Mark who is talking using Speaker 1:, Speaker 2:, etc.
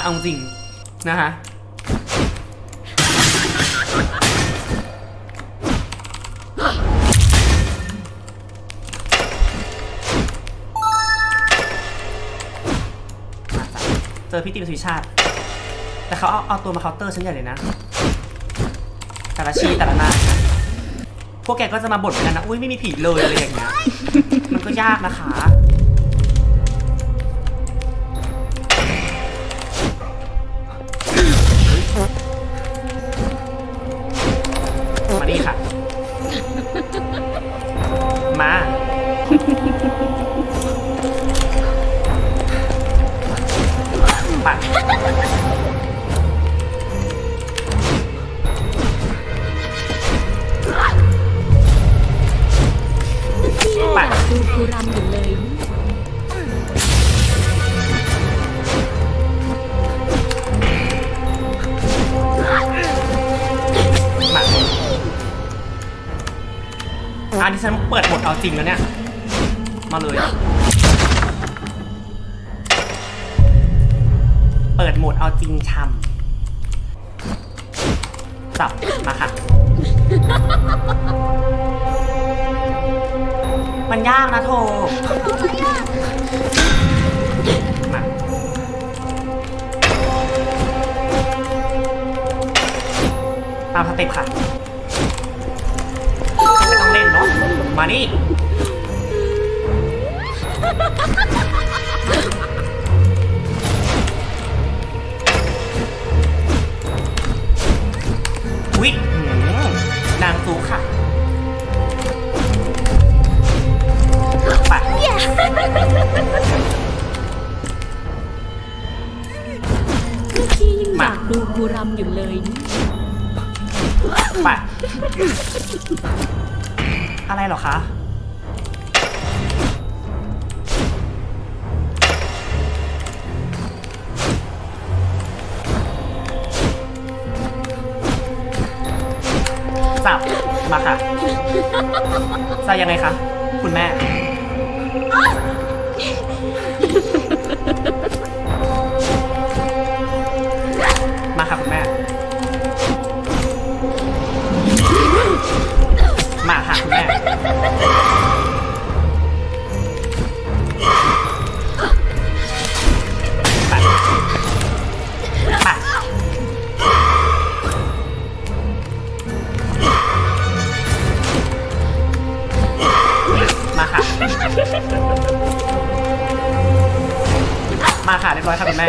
Speaker 1: นะเอาจริงนะคะเจอพี่ติมสุชาติ แต่เขาเอาเอาตัวมาเคาน์เตอร์ฉันใหญ่เลยนะ แต่ละชีแต่ละหนายนะพวกแกก็จะมาบ่นกันนะ อุ้ยไม่มีผีเลยอะไรอย่างเงี้ย มันก็ยากนะคะ ปัดปัด
Speaker 2: ดูคูรำอยู่เลย
Speaker 1: มาอันนี้ฉันเปิดหมดเอาจริงแล้วเนี่ย มาเลย เปิดโหมดเอาจริงชำจับมาค่ะ มันยากนะโทมาตามสเต็ปค่ะ ไม่ต้องเล่นเนาะ มานี่ ค่ะ ไป
Speaker 2: เมื่อกี้ยังอยากดูคูรำอยู่เลย
Speaker 1: ไป อะไรเหรอคะ จับ มาค่ะจะยังไงคะ คุณแม่ มาค่ะ คุณแม่ มาค่ะ คุณแม่ มาค่ะเรียบร้อยค่ะคุณแม่